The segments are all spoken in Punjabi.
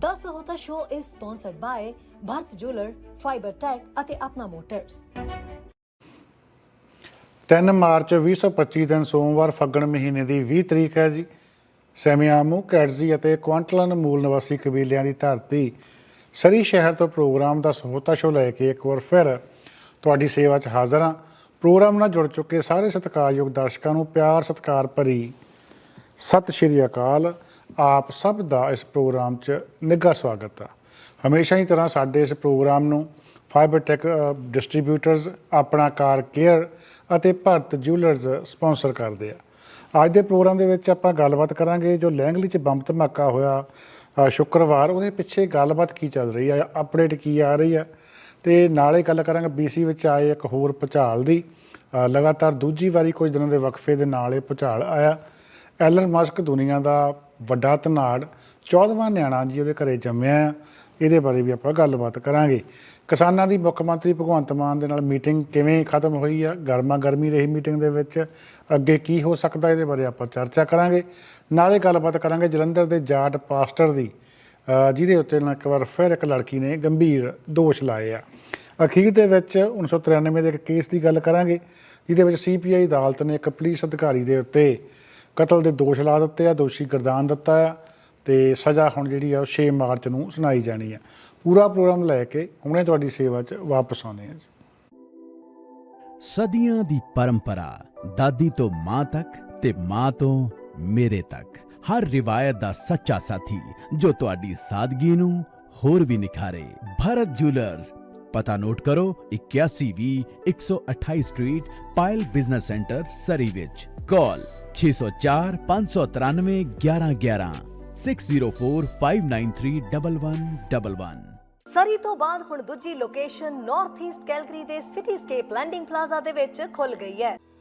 The Sahota Show is sponsored by Bharat Jeweler, Fiber Tech ਅਤੇ ਆਪਣਾ ਮੋਟਰਸ 3 ਮਾਰਚ 2025 ਦਿਨ ਸੋਮਵਾਰ ਫੱਗਣ ਮਹੀਨੇ ਦੀ 20 ਤਰੀਕ ਹੈ ਜੀ। ਸੈਮੀਆਮੂ ਕੈਟਜ਼ੀ ਅਤੇ ਕੁਆਂਟਲਨ ਮੂਲ ਨਿਵਾਸੀ ਕਬੀਲਿਆਂ ਦੀ ਧਰਤੀ ਸਰੀ ਸ਼ਹਿਰ ਤੋਂ ਪ੍ਰੋਗਰਾਮ ਦਾ ਸਹੋਤਾ ਸ਼ੋ ਲੈ ਕੇ ਇੱਕ ਵਾਰ ਫਿਰ ਤੁਹਾਡੀ ਸੇਵਾ 'ਚ ਹਾਜ਼ਰ ਹਾਂ। ਪ੍ਰੋਗਰਾਮ ਨਾਲ ਜੁੜ ਚੁੱਕੇ ਸਾਰੇ ਸਤਿਕਾਰਯੋਗ ਦਰਸ਼ਕਾਂ ਨੂੰ ਪਿਆਰ ਸਤਿਕਾਰ ਭਰੀ ਸਤਿ ਸ਼੍ਰੀ ਅਕਾਲ। ਆਪ ਸਭ ਦਾ ਇਸ ਪ੍ਰੋਗਰਾਮ 'ਚ ਨਿੱਘਾ ਸਵਾਗਤ ਆ। ਹਮੇਸ਼ਾ ਹੀ ਤਰ੍ਹਾਂ ਸਾਡੇ ਇਸ ਪ੍ਰੋਗਰਾਮ ਨੂੰ ਫਾਈਬਰ ਟੈਕ ਡਿਸਟ੍ਰੀਬਿਊਟਰਸ ਆਪਣਾ ਕਾਰ ਕੇਅਰ ਅਤੇ ਭਾਰਤ ਜਿਊਲਰਸ ਸਪਾਂਸਰ ਕਰਦੇ ਆ। ਅੱਜ ਦੇ ਪ੍ਰੋਗਰਾਮ ਦੇ ਵਿੱਚ ਆਪਾਂ ਗੱਲਬਾਤ ਕਰਾਂਗੇ ਜੋ ਲੈਂਗਲੀ 'ਚ ਬੰਬ ਧਮਾਕਾ ਹੋਇਆ ਸ਼ੁੱਕਰਵਾਰ, ਉਹਦੇ ਪਿੱਛੇ ਗੱਲਬਾਤ ਕੀ ਚੱਲ ਰਹੀ ਆ ਅਪਡੇਟ ਕੀ ਆ ਰਹੀ ਆ। ਤੇ ਨਾਲੇ ਗੱਲ ਕਰਾਂਗੇ ਬੀਸੀ ਵਿੱਚ ਆਏ ਇੱਕ ਹੋਰ ਭੁਚਾਲ ਦੀ। ਲਗਾਤਾਰ ਦੂਜੀ ਵਾਰੀ ਕੁਝ ਦਿਨਾਂ ਦੇ ਵਕਫੇ ਦੇ ਨਾਲ ਇਹ ਭੁਚਾਲ ਆਇਆ। ਐਲਨ ਮਸਕ ਦੁਨੀਆ ਦਾ ਵੱਡਾ ਧਨਾੜ 14ਵਾਂ ਨਿਆਣਾ ਜੀ ਉਹਦੇ ਘਰੇ ਜੰਮਿਆ ਆ ਇਹਦੇ ਬਾਰੇ ਵੀ ਆਪਾਂ ਗੱਲਬਾਤ ਕਰਾਂਗੇ। ਕਿਸਾਨਾਂ ਦੀ ਮੁੱਖ ਮੰਤਰੀ ਭਗਵੰਤ ਮਾਨ ਦੇ ਨਾਲ ਮੀਟਿੰਗ ਕਿਵੇਂ ਖਤਮ ਹੋਈ ਆ? ਗਰਮਾ ਗਰਮੀ ਰਹੀ ਮੀਟਿੰਗ ਦੇ ਵਿੱਚ। ਅੱਗੇ ਕੀ ਹੋ ਸਕਦਾ ਇਹਦੇ ਬਾਰੇ ਆਪਾਂ ਚਰਚਾ ਕਰਾਂਗੇ। ਨਾਲੇ ਗੱਲਬਾਤ ਕਰਾਂਗੇ ਜਲੰਧਰ ਦੇ ਜਾਟ ਪਾਸਟਰ ਦੀ ਜਿਹਦੇ ਉੱਤੇ ਨਾ ਇੱਕ ਵਾਰ ਫਿਰ ਇੱਕ ਲੜਕੀ ਨੇ ਗੰਭੀਰ ਦੋਸ਼ ਲਾਏ ਆ। ਅਖੀਰ ਦੇ ਵਿੱਚ 1993 ਦੇ ਇੱਕ ਕੇਸ ਦੀ ਗੱਲ ਕਰਾਂਗੇ, ਜਿਹਦੇ ਵਿੱਚ ਸੀਪੀਆਈ ਅਦਾਲਤ ਨੇ ਇੱਕ ਪੁਲਿਸ ਅਧਿਕਾਰੀ ਦੇ ਉੱਤੇ ਕਤਲ ਦੇ ਦੋਸ਼ ਲਾ ਦਿੱਤੇ ਆ, ਦੋਸ਼ੀ ਗਰਦਾਨ ਦਿੱਤਾ ਆ ਤੇ ਸਜ਼ਾ ਹੁਣ ਜਿਹੜੀ ਆ ਉਹ 6 ਮਾਰਚ ਨੂੰ ਸੁਣਾਈ ਜਾਣੀ ਆ। ਪੂਰਾ ਪ੍ਰੋਗਰਾਮ ਲੈ ਕੇ ਹੁਣੇ ਤੁਹਾਡੀ ਸੇਵਾ 'ਚ ਵਾਪਸ ਆਉਣੇ ਆ ਸਦੀਆਂ ਦੀ ਪਰੰਪਰਾ, ਦਾਦੀ ਤੋਂ ਮਾਂ ਤੱਕ ਤੇ ਮਾਂ ਤੋਂ ਮੇਰੇ ਤੱਕ। ਹਰ ਰਿਵਾਇਤ ਦਾ ਸੱਚਾ ਸਾਥੀ ਜੋ ਤੁਹਾਡੀ ਸਾਦਗੀ ਨੂੰ ਹੋਰ ਵੀ ਨਿਖਾਰੇ। ਭਾਰਤ ਜੁਐਲਰਸ ਪਤਾ ਨੋਟ ਕਰੋ 8120 128 street, Payal business centre, Surrey ਵਿੱਚ। ਕਾਲ 604 593 1111 6045931111 ਸਰੀ ਤੋਂ ਬਾਅਦ ਹੁਣ ਦੂਜੀ ਲੋਕੇਸ਼ਨ ਨਾਰਥ ਈਸਟ ਕੈਲਗਰੀ ਦੇ ਸਿਟੀਸਕੇਪ ਲੈਂਡਿੰਗ ਪਲਾਜ਼ਾ ਦੇ ਵਿੱਚ ਖੁੱਲ ਗਈ ਹੈ।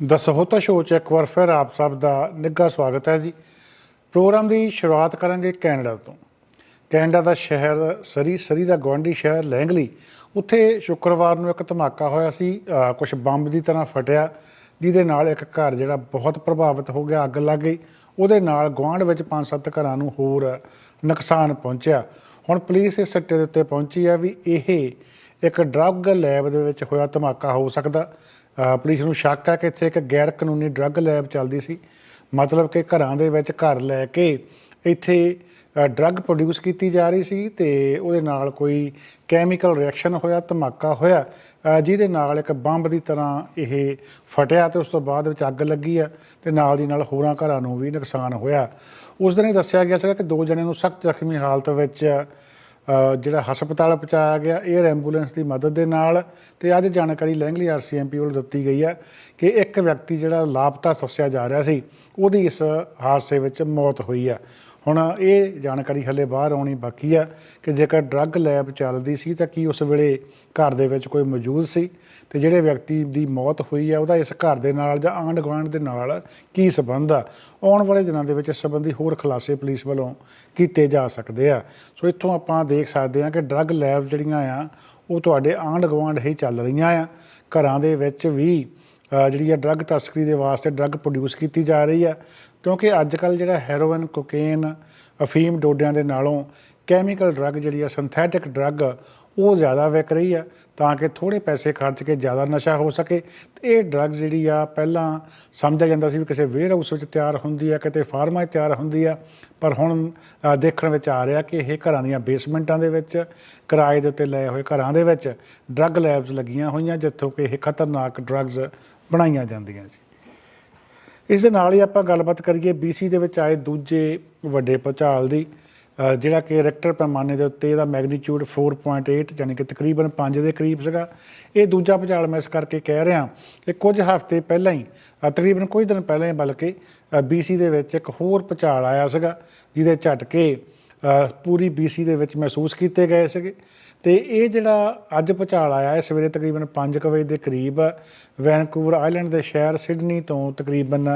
ਦ ਸਹੋਤਾ ਸ਼ੋਅ 'ਚ ਇੱਕ ਵਾਰ ਫਿਰ ਆਪ ਸਭ ਦਾ ਨਿੱਘਾ ਸਵਾਗਤ ਹੈ ਜੀ। ਪ੍ਰੋਗਰਾਮ ਦੀ ਸ਼ੁਰੂਆਤ ਕਰਾਂਗੇ ਕੈਨੇਡਾ ਤੋਂ। ਕੈਨੇਡਾ ਦਾ ਸ਼ਹਿਰ ਸਰੀ ਸਰੀ ਦਾ ਗਵਾਂਢੀ ਸ਼ਹਿਰ ਲੈਂਗਲੀ। ਉੱਥੇ ਸ਼ੁੱਕਰਵਾਰ ਨੂੰ ਇੱਕ ਧਮਾਕਾ ਹੋਇਆ ਸੀ ਕੁਝ ਬੰਬ ਦੀ ਤਰ੍ਹਾਂ ਫਟਿਆ, ਜਿਹਦੇ ਨਾਲ ਇੱਕ ਘਰ ਜਿਹੜਾ ਬਹੁਤ ਪ੍ਰਭਾਵਿਤ ਹੋ ਗਿਆ, ਅੱਗ ਲੱਗ ਗਈ। ਉਹਦੇ ਨਾਲ ਗੁਆਂਢ ਵਿੱਚ ਪੰਜ ਸੱਤ ਘਰਾਂ ਨੂੰ ਹੋਰ ਨੁਕਸਾਨ ਪਹੁੰਚਿਆ। ਹੁਣ ਪੁਲਿਸ ਇਸ ਸੱਟੇ ਦੇ ਉੱਤੇ ਪਹੁੰਚੀ ਹੈ ਵੀ ਇਹ ਇੱਕ ਡਰੱਗ ਲੈਬ ਦੇ ਵਿੱਚ ਹੋਇਆ ਧਮਾਕਾ ਹੋ ਸਕਦਾ। ਪੁਲਿਸ ਨੂੰ ਸ਼ੱਕ ਹੈ ਕਿ ਇੱਥੇ ਇੱਕ ਗੈਰ ਕਾਨੂੰਨੀ ਡਰੱਗ ਲੈਬ ਚੱਲਦੀ ਸੀ। ਮਤਲਬ ਕਿ ਘਰਾਂ ਦੇ ਵਿੱਚ ਘਰ ਲੈ ਕੇ ਇੱਥੇ ਡਰੱਗ ਪ੍ਰੋਡਿਊਸ ਕੀਤੀ ਜਾ ਰਹੀ ਸੀ ਤੇ ਉਹਦੇ ਨਾਲ ਕੋਈ ਕੈਮੀਕਲ ਰਿਐਕਸ਼ਨ ਹੋਇਆ, ਧਮਾਕਾ ਹੋਇਆ। ਜਿਹਦੇ ਨਾਲ ਇੱਕ ਬੰਬ ਦੀ ਤਰ੍ਹਾਂ ਇਹ ਫਟਿਆ ਤੇ ਉਸ ਤੋਂ ਬਾਅਦ ਵਿੱਚ ਅੱਗ ਲੱਗੀ ਆ ਤੇ ਨਾਲ ਦੀ ਨਾਲ ਹੋਰਾਂ ਘਰਾਂ ਨੂੰ ਵੀ ਨੁਕਸਾਨ ਹੋਇਆ। ਉਸ ਦਿਨ ਇਹ ਦੱਸਿਆ ਗਿਆ ਸੀਗਾ ਕਿ ਦੋ ਜਣੇ ਨੂੰ ਸਖਤ ਜ਼ਖਮੀ ਹਾਲਤ ਵਿੱਚ ਜਿਹੜਾ ਹਸਪਤਾਲ ਪਹੁੰਚਾਇਆ ਗਿਆ 에ਅਰ ਐਂਬੂਲੈਂਸ ਦੀ ਮਦਦ ਦੇ ਨਾਲ ਤੇ ਅੱਜ ਜਾਣਕਾਰੀ ਲੈਂਗਲੀ ਆਰਸੀਐਮਪੀ ਵੱਲੋਂ ਦਿੱਤੀ ਗਈ ਹੈ ਕਿ ਇੱਕ ਵਿਅਕਤੀ ਜਿਹੜਾ ਲਾਪਤਾ ਦੱਸਿਆ ਜਾ ਰਿਹਾ ਸੀ, ਉਹਦੀ ਇਸ ਹਾਦਸੇ ਵਿੱਚ ਮੌਤ ਹੋਈ ਹੈ। ਹੁਣ ਇਹ ਜਾਣਕਾਰੀ ਹਲੇ ਬਾਹਰ ਆਉਣੀ ਬਾਕੀ ਆ ਕਿ ਜੇਕਰ ਡਰੱਗ ਲੈਬ ਚੱਲਦੀ ਸੀ ਤਾਂ ਕੀ ਉਸ ਵੇਲੇ ਘਰ ਦੇ ਵਿੱਚ ਕੋਈ ਮੌਜੂਦ ਸੀ? ਤੇ ਜਿਹੜੇ ਵਿਅਕਤੀ ਦੀ ਮੌਤ ਹੋਈ ਆ, ਉਹਦਾ ਇਸ ਘਰ ਦੇ ਨਾਲ ਜਾਂ ਆਂਢ ਗੁਆਂਢ ਦੇ ਨਾਲ ਕੀ ਸਬੰਧ ਆ? ਆਉਣ ਵਾਲੇ ਦਿਨਾਂ ਦੇ ਵਿੱਚ ਇਸ ਸੰਬੰਧੀ ਹੋਰ ਖੁਲਾਸੇ ਪੁਲਿਸ ਵੱਲੋਂ ਕੀਤੇ ਜਾ ਸਕਦੇ ਆ। ਸੋ ਇੱਥੋਂ ਆਪਾਂ ਦੇਖ ਸਕਦੇ ਆ ਕਿ ਡਰੱਗ ਲੈਬ ਜਿਹੜੀਆਂ ਆ, ਉਹ ਤੁਹਾਡੇ ਆਂਢ ਗੁਆਂਢ ਹੀ ਚੱਲ ਰਹੀਆਂ ਆ। ਘਰਾਂ ਦੇ ਵਿੱਚ ਵੀ ਜਿਹੜੀ ਆ ਡਰੱਗ ਤਸਕਰੀ ਦੇ ਵਾਸਤੇ ਡਰੱਗ ਪ੍ਰੋਡਿਊਸ ਕੀਤੀ ਜਾ ਰਹੀ ਆ। ਕਿਉਂਕਿ ਅੱਜ ਕੱਲ ਜਿਹੜਾ ਹੈਰੋਇਨ, ਕੋਕੇਨ, ਅਫੀਮ ਡੋਡਿਆਂ ਦੇ ਨਾਲੋਂ ਕੈਮੀਕਲ ਡਰੱਗ ਜਿਹੜੀ ਆ ਸਿੰਥੈਟਿਕ ਡਰੱਗ, ਉਹ ਜ਼ਿਆਦਾ ਵਿਕ ਰਹੀ ਆ, ਤਾਂ ਕਿ ਥੋੜੇ ਪੈਸੇ ਖਰਚ ਕੇ ਜ਼ਿਆਦਾ ਨਸ਼ਾ ਹੋ ਸਕੇ। ਤੇ ਇਹ ਡਰੱਗ ਜਿਹੜੀ ਆ, ਪਹਿਲਾਂ ਸਮਝਿਆ ਜਾਂਦਾ ਸੀ ਵੀ ਕਿਸੇ ਵੇਅਰ ਹਾਊਸ ਵਿੱਚ ਤਿਆਰ ਹੁੰਦੀ ਆ, ਕਿਤੇ ਫਾਰਮਾ 'ਚ ਤਿਆਰ ਹੁੰਦੀ ਆ, ਪਰ ਹੁਣ ਦੇਖਣ ਵਿੱਚ ਆ ਰਿਹਾ ਕਿ ਇਹ ਘਰਾਂ ਦੀਆਂ ਬੇਸਮੈਂਟਾਂ ਦੇ ਵਿੱਚ, ਕਿਰਾਏ ਦੇ ਉੱਤੇ ਲਏ ਹੋਏ ਘਰਾਂ ਦੇ ਵਿੱਚ, ਡਰੱਗ ਲੈਬਸ ਲੱਗੀਆਂ ਹੋਈਆਂ, ਜਿੱਥੋਂ ਕਿ ਇਹ ਖਤਰਨਾਕ ਡਰੱਗਸ ਬਣਾਈਆਂ ਜਾਂਦੀਆਂ ਜੀ ਇਸ ਦੇ ਨਾਲ ਹੀ ਆਪਾਂ ਗੱਲਬਾਤ ਕਰੀਏ BC ਦੇ ਵਿੱਚ ਆਏ ਦੂਜੇ ਵੱਡੇ ਭੂਚਾਲ ਦੀ ਜਿਹੜਾ ਕਿ ਰੈਕਟਰ ਪੈਮਾਨੇ ਦੇ ਉੱਤੇ ਇਹਦਾ ਮੈਗਨੀਟਿਊਡ 4.8 ਯਾਨੀ ਕਿ ਤਕਰੀਬਨ 5 ਦੇ ਕਰੀਬ ਸੀਗਾ। ਇਹ ਦੂਜਾ ਭੂਚਾਲ ਮੈਂ ਇਸ ਕਰਕੇ ਕਹਿ ਰਿਹਾ ਕਿ ਕੁਝ ਹਫ਼ਤੇ ਪਹਿਲਾਂ ਹੀ ਤਕਰੀਬਨ ਕੁਝ ਦਿਨ ਪਹਿਲਾਂ ਹੀ ਬਲਕਿ BC ਦੇ ਵਿੱਚ ਇੱਕ ਹੋਰ ਭੂਚਾਲ ਆਇਆ ਸੀਗਾ ਜਿਹਦੇ ਝਟਕੇ ਅ, ਪੂਰੀ BC ਦੇ ਵਿੱਚ ਮਹਿਸੂਸ ਕੀਤੇ ਗਏ ਸੀਗੇ। ਤੇ ਇਹ ਜਿਹੜਾ ਅੱਜ ਭੁਚਾਲ ਆਇਆ ਹੈ, ਸਵੇਰੇ ਤਕਰੀਬਨ 5 ਵਜੇ ਦੇ ਕਰੀਬ, ਵੈਨਕੂਵਰ ਆਈਲੈਂਡ ਦੇ ਸ਼ਹਿਰ ਸਿਡਨੀ ਤੋਂ ਤਕਰੀਬਨ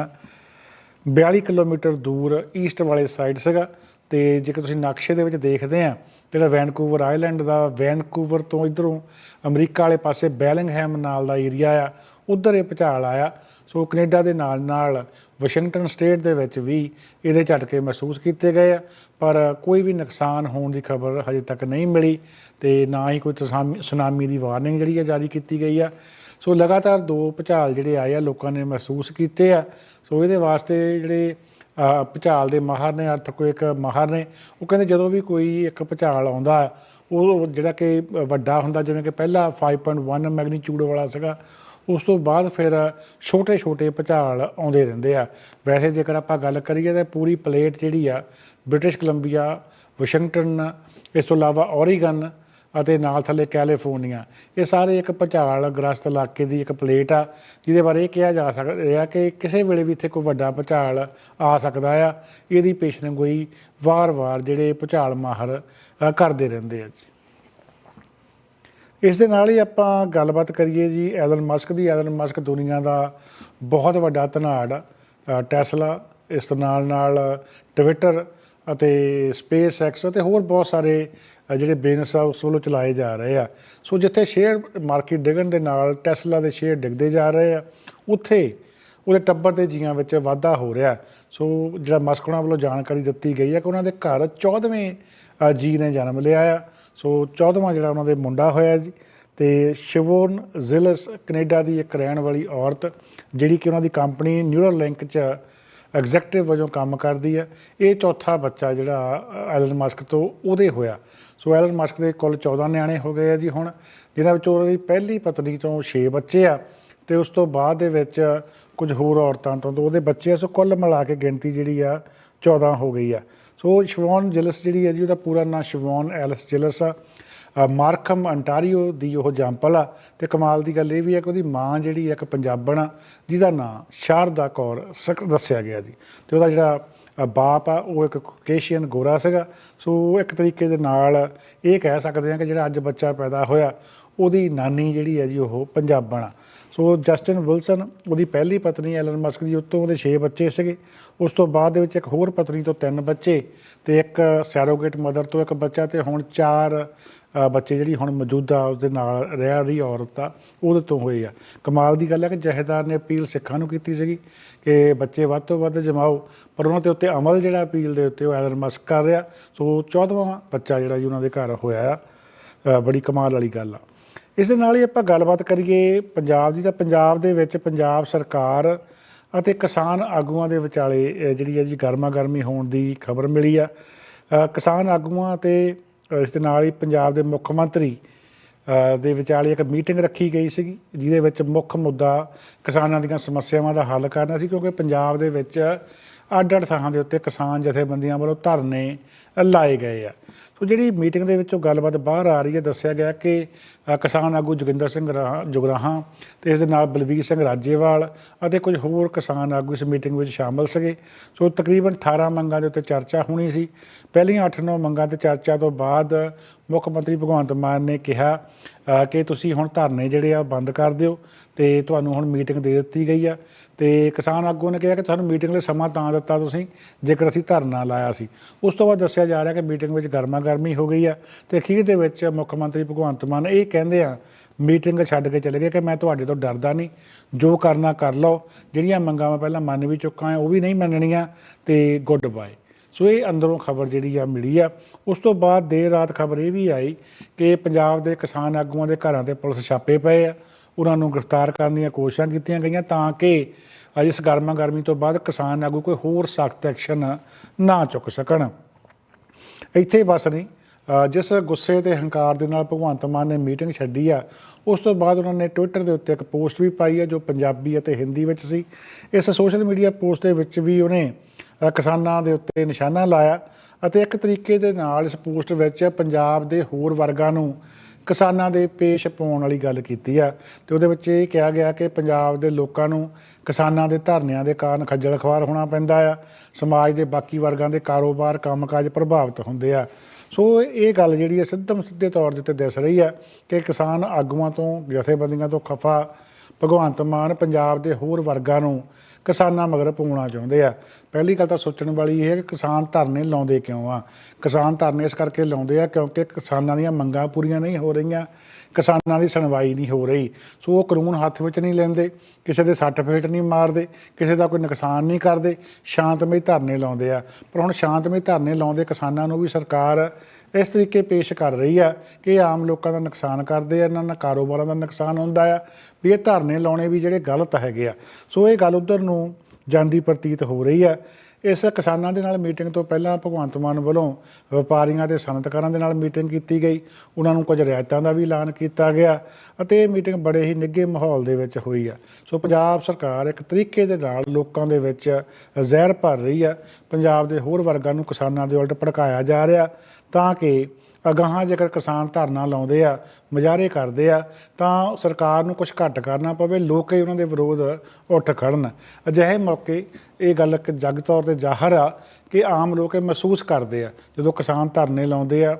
42 ਕਿਲੋਮੀਟਰ ਦੂਰ ਈਸਟ ਵਾਲੇ ਸਾਈਡ ਸੀਗਾ। ਤੇ ਜੇਕਰ ਤੁਸੀਂ ਨਕਸ਼ੇ ਦੇ ਵਿੱਚ ਦੇਖਦੇ ਆ ਜਿਹੜਾ ਵੈਨਕੂਵਰ ਆਈਲੈਂਡ ਦਾ ਵੈਨਕੂਵਰ ਤੋਂ ਇਧਰੋਂ ਅਮਰੀਕਾ ਵਾਲੇ ਪਾਸੇ ਬੈਲਿੰਗਹੈਮ ਨਾਲ ਦਾ ਏਰੀਆ ਆ, ਉਧਰ ਇਹ ਭੁਚਾਲ ਆਇਆ। ਸੋ ਕੈਨੇਡਾ ਦੇ ਨਾਲ ਨਾਲ ਵਾਸ਼ਿੰਗਟਨ ਸਟੇਟ ਦੇ ਵਿੱਚ ਵੀ ਇਹਦੇ ਝਟਕੇ ਮਹਿਸੂਸ ਕੀਤੇ ਗਏ ਆ ਪਰ ਕੋਈ ਵੀ ਨੁਕਸਾਨ ਹੋਣ ਦੀ ਖਬਰ ਹਜੇ ਤੱਕ ਨਹੀਂ ਮਿਲੀ ਤੇ ਨਾ ਹੀ ਕੋਈ ਤਸਾਮੀ- ਸੁਨਾਮੀ ਦੀ ਵਾਰਨਿੰਗ ਜਿਹੜੀ ਹੈ ਜਾਰੀ ਕੀਤੀ ਗਈ ਆ। ਸੋ ਲਗਾਤਾਰ ਦੋ ਭੁਚਾਲ ਜਿਹੜੇ ਆਏ ਆ ਲੋਕਾਂ ਨੇ ਮਹਿਸੂਸ ਕੀਤੇ ਆ। ਸੋ ਇਹਦੇ ਵਾਸਤੇ ਜਿਹੜੇ ਅ, ਭੁਚਾਲ ਦੇ ਮਾਹਰ ਨੇ ਅਰਥਕੁਇਕ ਮਾਹਰ ਨੇ ਉਹ ਕਹਿੰਦੇ ਜਦੋਂ ਵੀ ਕੋਈ ਇੱਕ ਭੁਚਾਲ ਆਉਂਦਾ ਹੈ, ਉਹ ਜਿਹੜਾ ਕਿ ਵੱਡਾ ਹੁੰਦਾ ਜਿਵੇਂ ਕਿ ਪਹਿਲਾ 5.1 ਮੈਗਨੀਟਿਊਡ ਵਾਲਾ ਸੀਗਾ ਉਸ ਤੋਂ ਬਾਅਦ ਫਿਰ ਛੋਟੇ ਛੋਟੇ ਭੁਚਾਲ ਆਉਂਦੇ ਰਹਿੰਦੇ ਆ। ਵੈਸੇ ਜੇਕਰ ਆਪਾਂ ਗੱਲ ਕਰੀਏ ਤਾਂ ਪੂਰੀ ਪਲੇਟ ਜਿਹੜੀ ਆ, ਬ੍ਰਿਟਿਸ਼ ਕੋਲੰਬੀਆ, ਵਾਸ਼ਿੰਗਟਨ, ਇਸ ਤੋਂ ਇਲਾਵਾ ਓਰੀਗਨ ਅਤੇ ਨਾਲ ਥੱਲੇ ਕੈਲੀਫੋਰਨੀਆ, ਇਹ ਸਾਰੇ ਇੱਕ ਭੁਚਾਲ ਗ੍ਰਸਤ ਇਲਾਕੇ ਦੀ ਇੱਕ ਪਲੇਟ ਆ, ਜਿਹਦੇ ਬਾਰੇ ਇਹ ਕਿਹਾ ਜਾ ਸਕਦਾ ਕਿ ਕਿਸੇ ਵੇਲੇ ਵੀ ਇੱਥੇ ਕੋਈ ਵੱਡਾ ਭੁਚਾਲ ਆ ਸਕਦਾ ਆ। ਇਹਦੀ ਪੇਸ਼ਨਗੋਈ ਵਾਰ-ਵਾਰ ਜਿਹੜੇ ਭੁਚਾਲ ਮਾਹਰ ਕਰਦੇ ਰਹਿੰਦੇ ਆ ਜੀ। ਇਸ ਦੇ ਨਾਲ ਹੀ ਆਪਾਂ ਗੱਲਬਾਤ ਕਰੀਏ ਜੀ ਐਲਨ ਮਸਕ ਦੀ। ਐਲਨ ਮਸਕ ਦੁਨੀਆ ਦਾ ਬਹੁਤ ਵੱਡਾ ਧਨਾੜ ਟੈਸਲਾ ਇਸ ਦੇ ਨਾਲ ਨਾਲ ਟਵਿੱਟਰ ਅਤੇ ਸਪੇਸ ਐਕਸ ਅਤੇ ਹੋਰ ਬਹੁਤ ਸਾਰੇ ਜਿਹੜੇ ਬਿਜ਼ਨਸ ਆ, ਉਸ ਵੱਲੋਂ ਚਲਾਏ ਜਾ ਰਹੇ ਆ। ਸੋ ਜਿੱਥੇ ਸ਼ੇਅਰ ਮਾਰਕੀਟ ਡਿੱਗਣ ਦੇ ਨਾਲ ਟੈਸਲਾ ਦੇ ਸ਼ੇਅਰ ਡਿੱਗਦੇ ਜਾ ਰਹੇ ਆ, ਉੱਥੇ ਉਹਦੇ ਟੱਬਰ ਦੇ ਜੀਆਂ ਵਿੱਚ ਵਾਧਾ ਹੋ ਰਿਹਾ। ਸੋ ਜਿਹੜਾ ਮਸਕ ਉਹਨਾਂ ਵੱਲੋਂ ਜਾਣਕਾਰੀ ਦਿੱਤੀ ਗਈ ਹੈ ਕਿ ਉਹਨਾਂ ਦੇ ਘਰ 14ਵੇਂ ਜੀ ਨੇ ਜਨਮ ਲਿਆ ਆ। ਸੋ 14ਵਾਂ ਜਿਹੜਾ ਉਹਨਾਂ ਦੇ ਮੁੰਡਾ ਹੋਇਆ ਜੀ ਤੇ ਸ਼ਿਵੋਨ ਜ਼ਿਲਸ ਕੈਨੇਡਾ ਦੀ ਇੱਕ ਰਹਿਣ ਵਾਲੀ ਔਰਤ, ਜਿਹੜੀ ਕਿ ਉਹਨਾਂ ਦੀ ਕੰਪਨੀ ਨਿਊਰੋਲਿੰਕ ਚ ਐਗਜ਼ੈਕਟਿਵ ਵਜੋਂ ਕੰਮ ਕਰਦੀ ਹੈ ਇਹ ਚੌਥਾ ਬੱਚਾ ਜਿਹੜਾ ਐਲਨ ਮਸਕ ਤੋਂ ਉਹਦੇ ਹੋਇਆ। ਸੋ ਐਲਨ ਮਸਕ ਦੇ ਕੁੱਲ 14 ਨਿਆਣੇ ਹੋ ਗਏ ਆ ਜੀ ਹੁਣ, ਜਿਨ੍ਹਾਂ ਵਿੱਚੋਂ ਦੀ ਪਹਿਲੀ ਪਤਨੀ ਤੋਂ 6 ਬੱਚੇ ਆ ਤੇ ਉਸ ਤੋਂ ਬਾਅਦ ਦੇ ਵਿੱਚ ਕੁਝ ਹੋਰ ਔਰਤਾਂ ਤੋਂ ਤੋਂ ਉਹਦੇ ਬੱਚੇ ਆ। ਸੋ ਕੁੱਲ ਮਿਲਾ ਕੇ ਗਿਣਤੀ ਜਿਹੜੀ ਆ 14 ਹੋ ਗਈ ਆ। ਸੋ ਸ਼ਿਵੋਨ ਜਿਲਸ ਜਿਹੜੀ ਹੈ ਜੀ ਉਹਦਾ ਪੂਰਾ ਨਾਂ ਸ਼ਿਵੋਨ ਐਲਸ ਜਿਲਸ ਆ। ਅ, ਮਾਰਕਮ ਅੰਟਾਰੀਓ ਦੀ ਉਹ ਜੰਪਲ ਆ। ਤੇ ਕਮਾਲ ਦੀ ਗੱਲ ਇਹ ਵੀ ਹੈ ਕਿ ਉਹਦੀ ਮਾਂ ਜਿਹੜੀ ਹੈ ਇੱਕ ਪੰਜਾਬਣ ਆ ਜਿਹਦਾ ਨਾਂ ਸ਼ਾਰਦਾ ਕੌਰ ਸਕ- ਦੱਸਿਆ ਗਿਆ ਜੀ। ਤੇ ਉਹਦਾ ਜਿਹੜਾ ਬਾਪ ਆ ਉਹ ਇੱਕ ਕੇਸ਼ੀਅਨ ਗੋਰਾ ਸੀਗਾ। ਸੋ ਇੱਕ ਤਰੀਕੇ ਦੇ ਨਾਲ ਇਹ ਕਹਿ ਸਕਦੇ ਹਾਂ ਕਿ ਜਿਹੜਾ ਅੱਜ ਬੱਚਾ ਪੈਦਾ ਹੋਇਆ ਉਹਦੀ ਨਾਨੀ ਜਿਹੜੀ ਹੈ ਜੀ ਉਹ ਪੰਜਾਬਣ ਆ। ਸੋ ਜਸਟਿਨ ਵਿਲਸਨ, ਉਹਦੀ ਪਹਿਲੀ ਪਤਨੀ ਐਲਨ ਮਸਕ ਦੀ ਉੱਤੋਂ ਉਹਦੇ 6 ਬੱਚੇ ਸੀਗੇ। ਉਸ ਤੋਂ ਬਾਅਦ ਦੇ ਵਿੱਚ ਇੱਕ ਹੋਰ ਪਤਨੀ ਤੋਂ ਤਿੰਨ ਬੱਚੇ ਤੇ ਇੱਕ ਸੈਰੋਗੇਟ ਮਦਰ ਤੋਂ ਇੱਕ ਬੱਚਾ ਤੇ ਹੁਣ ਚਾਰ ਬੱਚੇ ਜਿਹੜੀ ਹੁਣ ਮੌਜੂਦਾ ਉਸ ਦੇ ਨਾਲ ਰਹਿ ਰਹੀ ਔਰਤ ਆ, ਉਹਦੇ ਤੋਂ ਹੋਏ ਆ। ਕਮਾਲ ਦੀ ਗੱਲ ਹੈ ਕਿ ਜਹੇਦਾਰ ਨੇ ਅਪੀਲ ਸਿੱਖਾਂ ਨੂੰ ਕੀਤੀ ਸੀਗੀ ਕਿ ਬੱਚੇ ਵੱਧ ਤੋਂ ਵੱਧ ਜਮਾਓ, ਪਰ ਉਹਨਾਂ ਦੇ ਉੱਤੇ ਅਮਲ ਜਿਹੜਾ ਅਪੀਲ ਦੇ ਉੱਤੇ ਉਹ ਐਲਨ ਮਸਕ ਕਰ ਰਿਹਾ। ਸੋ 14ਵਾਂ ਬੱਚਾ ਜਿਹੜਾ ਜੀ ਉਹਨਾਂ ਦੇ ਘਰ ਹੋਇਆ ਆ ਬੜੀ ਕਮਾਲ ਵਾਲੀ ਗੱਲ ਆ। ਇਸ ਦੇ ਨਾਲ ਹੀ ਆਪਾਂ ਗੱਲਬਾਤ ਕਰੀਏ ਪੰਜਾਬ ਦੀ, ਤਾਂ ਪੰਜਾਬ ਦੇ ਵਿੱਚ ਪੰਜਾਬ ਸਰਕਾਰ ਅਤੇ ਕਿਸਾਨ ਆਗੂਆਂ ਦੇ ਵਿਚਾਲੇ ਜਿਹੜੀ ਹੈ ਜੀ ਗਰਮਾ ਗਰਮੀ ਹੋਣ ਦੀ ਖਬਰ ਮਿਲੀ ਆ। ਕਿਸਾਨ ਆਗੂਆਂ ਤੇ ਇਸ ਦੇ ਨਾਲ ਹੀ ਪੰਜਾਬ ਦੇ ਮੁੱਖ ਮੰਤਰੀ ਦੇ ਵਿਚਾਲੇ ਇੱਕ ਮੀਟਿੰਗ ਰੱਖੀ ਗਈ ਸੀਗੀ, ਜਿਹਦੇ ਵਿੱਚ ਮੁੱਖ ਮੁੱਦਾ ਕਿਸਾਨਾਂ ਦੀਆਂ ਸਮੱਸਿਆਵਾਂ ਦਾ ਹੱਲ ਕਰਨਾ ਸੀ, ਕਿਉਂਕਿ ਪੰਜਾਬ ਦੇ ਵਿੱਚ ਅੱਡ ਅੱਡ ਥਾਂ ਦੇ ਉੱਤੇ ਕਿਸਾਨ ਜਥੇਬੰਦੀਆਂ ਵੱਲੋਂ ਧਰਨੇ ਲਾਏ ਗਏ ਆ। ਸੋ ਜਿਹੜੀ ਮੀਟਿੰਗ ਦੇ ਵਿੱਚੋਂ ਗੱਲਬਾਤ ਬਾਹਰ ਆ ਰਹੀ ਹੈ, ਦੱਸਿਆ ਗਿਆ ਕਿ ਕਿਸਾਨ ਆਗੂ ਜੋਗਿੰਦਰ ਸਿੰਘ ਰਾ- ਜੁਗਰਾਹਾਂ ਤੇ ਇਸ ਦੇ ਨਾਲ ਬਲਵੀਰ ਸਿੰਘ ਰਾਜੇਵਾਲ ਅਤੇ ਕੁਝ ਹੋਰ ਕਿਸਾਨ ਆਗੂ ਇਸ ਮੀਟਿੰਗ ਵਿੱਚ ਸ਼ਾਮਲ ਸੀਗੇ। ਸੋ ਤਕਰੀਬਨ 18 ਮੰਗਾਂ ਦੇ ਉੱਤੇ ਚਰਚਾ ਹੋਣੀ ਸੀ। ਪਹਿਲੀਆਂ 8-9 ਮੰਗਾਂ ਤੇ ਚਰਚਾ ਤੋਂ ਬਾਅਦ ਮੁੱਖ ਮੰਤਰੀ ਭਗਵੰਤ ਮਾਨ ਨੇ ਕਿਹਾ ਕਿ ਤੁਸੀਂ ਹੁਣ ਧਰਨੇ ਜਿਹੜੇ ਆ ਬੰਦ ਕਰ ਦਿਓ ਤੇ ਤੁਹਾਨੂੰ ਹੁਣ ਮੀਟਿੰਗ ਦੇ ਦਿੱਤੀ ਗਈ ਆ। ਤੇ ਕਿਸਾਨ ਆਗੂ ਨੇ ਕਿਹਾ ਕਿ ਤੁਹਾਨੂੰ ਮੀਟਿੰਗ ਲਈ ਸਮਾਂ ਤਾਂ ਦਿੱਤਾ ਤੁਸੀਂ, ਜੇਕਰ ਅਸੀਂ ਧਰਨਾ ਲਾਇਆ ਸੀ। ਉਸ ਤੋਂ ਬਾਅਦ ਦੱਸਿਆ ਜਾ ਰਿਹਾ ਕਿ ਮੀਟਿੰਗ ਵਿੱਚ ਗਰਮਾ ਗਰਮੀ ਹੋ ਗਈ ਆ ਤੇ ਅਖੀਰ ਦੇ ਵਿੱਚ ਮੁੱਖ ਮੰਤਰੀ ਭਗਵੰਤ ਮਾਨ ਇਹ ਕਹਿੰਦੇ ਆ, ਮੀਟਿੰਗ ਛੱਡ ਕੇ ਚਲੇ ਗਏ ਕਿ ਮੈਂ ਤੁਹਾਡੇ ਤੋਂ ਡਰਦਾ ਨਹੀਂ, ਜੋ ਕਰਨਾ ਕਰ ਲਓ, ਜਿਹੜੀਆਂ ਮੰਗਾਂ ਮੈਂ ਪਹਿਲਾਂ ਮੰਨ ਵੀ ਚੁੱਕਾ ਹਾਂ, ਉਹ ਵੀ ਨਹੀਂ ਮੰਨਣੀਆਂ ਤੇ ਗੁੱਡ ਬਾਏ। ਸੋ ਇਹ ਅੰਦਰੋਂ ਖਬਰ ਜਿਹੜੀ ਆ ਮਿਲੀ ਆ। ਉਸ ਤੋਂ ਬਾਅਦ ਦੇਰ ਰਾਤ ਖਬਰ ਇਹ ਵੀ ਆਈ ਕਿ ਪੰਜਾਬ ਦੇ ਕਿਸਾਨ ਆਗੂਆਂ ਦੇ ਘਰਾਂ ਤੇ ਪੁਲਿਸ ਛਾਪੇ ਪਏ ਆ। ਉਹਨਾਂ ਨੂੰ ਗ੍ਰਿਫਤਾਰ ਕਰਨ ਦੀਆਂ ਕੋਸ਼ਿਸ਼ਾਂ ਕੀਤੀਆਂ ਗਈਆਂ ਤਾਂ ਕਿ ਅੱਜ ਇਸ ਗਰਮਾ ਗਰਮੀ ਤੋਂ ਬਾਅਦ ਕਿਸਾਨ ਆਗੂ ਕੋਈ ਹੋਰ ਸਖਤ ਐਕਸ਼ਨ ਨਾ ਚੁੱਕ ਸਕਣ। ਇੱਥੇ ਬਸ ਨਹੀਂ ਜਿਸ ਗੁੱਸੇ ਤੇ ਹੰਕਾਰ ਦੇ ਨਾਲ ਭਗਵੰਤ ਮਾਨ ਨੇ ਮੀਟਿੰਗ ਛੱਡੀ ਆ, ਉਸ ਤੋਂ ਬਾਅਦ ਉਹਨਾਂ ਨੇ ਟਵਿੱਟਰ ਦੇ ਉੱਤੇ ਇੱਕ ਪੋਸਟ ਵੀ ਪਾਈ ਆ ਜੋ ਪੰਜਾਬੀ ਅਤੇ ਹਿੰਦੀ ਵਿੱਚ ਸੀ। ਇਸ ਸੋਸ਼ਲ ਮੀਡੀਆ ਪੋਸਟ ਦੇ ਵਿੱਚ ਵੀ ਉਹਨੇ ਕਿਸਾਨਾਂ ਦੇ ਉੱਤੇ ਨਿਸ਼ਾਨਾ ਲਾਇਆ ਅਤੇ ਇੱਕ ਤਰੀਕੇ ਦੇ ਨਾਲ ਇਸ ਪੋਸਟ ਵਿੱਚ ਪੰਜਾਬ ਦੇ ਹੋਰ ਵਰਗਾਂ ਨੂੰ ਕਿਸਾਨਾਂ ਦੇ ਪੇਸ਼ ਪਾਉਣ ਵਾਲੀ ਗੱਲ ਕੀਤੀ ਆ ਤੇ ਉਹਦੇ ਵਿੱਚ ਇਹ ਕਿਹਾ ਗਿਆ ਕਿ ਪੰਜਾਬ ਦੇ ਲੋਕਾਂ ਨੂੰ ਕਿਸਾਨਾਂ ਦੇ ਧਰਨਿਆਂ ਦੇ ਕਾਰਨ ਖੱਜਲ ਖਵਾਰ ਹੋਣਾ ਪੈਂਦਾ ਆ। ਸਮਾਜ ਦੇ ਬਾਕੀ ਵਰਗਾਂ ਦੇ ਕਾਰੋਬਾਰ, ਕੰਮਕਾਜ ਪ੍ਰਭਾਵਿਤ ਹੁੰਦੇ ਆ। ਸੋ ਇਹ ਗੱਲ ਜਿਹੜੀ ਹੈ ਸਿੱਧਮ ਸਿੱਧੇ ਤੌਰ ਦੇ ਉੱਤੇ ਦਿਸ ਰਹੀ ਆ ਕਿ ਕਿਸਾਨ ਆਗੂਆਂ ਤੋਂ, ਜਥੇਬੰਦੀਆਂ ਤੋਂ ਖਫਾ। ਭਗਵੰਤ ਮਾਨ ਪੰਜਾਬ ਦੇ ਹੋਰ ਵਰਗਾਂ ਨੂੰ ਕਿਸਾਨਾਂ ਮਗਰ ਪਾਉਣਾ ਚਾਹੁੰਦੇ ਆ। ਪਹਿਲੀ ਗੱਲ ਤਾਂ ਸੋਚਣ ਵਾਲੀ ਇਹ ਹੈ ਕਿ ਕਿਸਾਨ ਧਰਨੇ ਲਾਉਂਦੇ ਕਿਉਂ ਆ? ਕਿਸਾਨ ਧਰਨੇ ਇਸ ਕਰਕੇ ਲਾਉਂਦੇ ਆ ਕਿਉਂਕਿ ਕਿਸਾਨਾਂ ਦੀਆਂ ਮੰਗਾਂ ਪੂਰੀਆਂ ਨਹੀਂ ਹੋ ਰਹੀਆਂ, ਕਿਸਾਨਾਂ ਦੀ ਸੁਣਵਾਈ ਨਹੀਂ ਹੋ ਰਹੀ। ਸੋ ਉਹ ਕਾਨੂੰਨ ਹੱਥ ਵਿੱਚ ਨਹੀਂ ਲੈਂਦੇ, ਕਿਸੇ ਦੇ ਸੱਟ ਫੇਟ ਨਹੀਂ ਮਾਰਦੇ, ਕਿਸੇ ਦਾ ਕੋਈ ਨੁਕਸਾਨ ਨਹੀਂ ਕਰਦੇ, ਸ਼ਾਂਤਮਈ ਧਰਨੇ ਲਾਉਂਦੇ ਆ। ਪਰ ਹੁਣ ਸ਼ਾਂਤਮਈ ਧਰਨੇ ਲਾਉਂਦੇ ਕਿਸਾਨਾਂ ਨੂੰ ਵੀ ਸਰਕਾਰ ਇਸ ਤਰੀਕੇ ਪੇਸ਼ ਕਰ ਰਹੀ ਆ ਕਿ ਇਹ ਆਮ ਲੋਕਾਂ ਦਾ ਨੁਕਸਾਨ ਕਰਦੇ ਆ, ਇਹਨਾਂ ਨਾਲ ਕਾਰੋਬਾਰਾਂ ਦਾ ਨੁਕਸਾਨ ਹੁੰਦਾ ਆ, ਵੀ ਇਹ ਧਰਨੇ ਲਾਉਣੇ ਵੀ ਜਿਹੜੇ ਗਲਤ ਹੈਗੇ ਆ। ਸੋ ਇਹ ਗੱਲ ਉਧਰ ਨੂੰ ਜਾਂਦੀ ਪ੍ਰਤੀਤ ਹੋ ਰਹੀ ਆ। ਇਸ ਕਿਸਾਨਾਂ ਦੇ ਨਾਲ ਮੀਟਿੰਗ ਤੋਂ ਪਹਿਲਾਂ ਭਗਵੰਤ ਮਾਨ ਵੱਲੋਂ ਵਪਾਰੀਆਂ ਤੇ ਸਨਅਤਕਾਰਾਂ ਦੇ ਨਾਲ ਮੀਟਿੰਗ ਕੀਤੀ ਗਈ। ਉਹਨਾਂ ਨੂੰ ਕੁਝ ਰਿਆਇਤਾਂ ਦਾ ਵੀ ਐਲਾਨ ਕੀਤਾ ਗਿਆ ਅਤੇ ਇਹ ਮੀਟਿੰਗ ਬੜੇ ਹੀ ਨਿੱਘੇ ਮਾਹੌਲ ਦੇ ਵਿੱਚ ਹੋਈ ਆ। ਸੋ ਪੰਜਾਬ ਸਰਕਾਰ ਇੱਕ ਤਰੀਕੇ ਦੇ ਨਾਲ ਲੋਕਾਂ ਦੇ ਵਿੱਚ ਜ਼ਹਿਰ ਭਰ ਰਹੀ ਆ। ਪੰਜਾਬ ਦੇ ਹੋਰ ਵਰਗਾਂ ਨੂੰ ਕਿਸਾਨਾਂ ਦੇ ਉਲਟ ਭੜਕਾਇਆ ਜਾ ਰਿਹਾ। ਤਾਂ ਕਿ ਅਗਾਹਾਂ ਜੇਕਰ ਕਿਸਾਨ ਧਰਨਾ ਲਾਉਂਦੇ ਆ, ਮੁਜ਼ਾਹਰੇ ਕਰਦੇ ਆ, ਤਾਂ ਸਰਕਾਰ ਨੂੰ ਕੁਝ ਘੱਟ ਕਰਨਾ ਪਵੇ, ਲੋਕ ਹੀ ਉਹਨਾਂ ਦੇ ਵਿਰੋਧ ਉੱਠ ਖੜਨ। ਅਜਿਹੇ ਮੌਕੇ ਇਹ ਗੱਲ ਇੱਕ ਜਗ ਤੌਰ ਤੇ ਜ਼ਾਹਰ ਆ ਕਿ ਆਮ ਲੋਕ ਇਹ ਮਹਿਸੂਸ ਕਰਦੇ ਆ, ਜਦੋਂ ਕਿਸਾਨ ਧਰਨੇ ਲਾਉਂਦੇ ਆ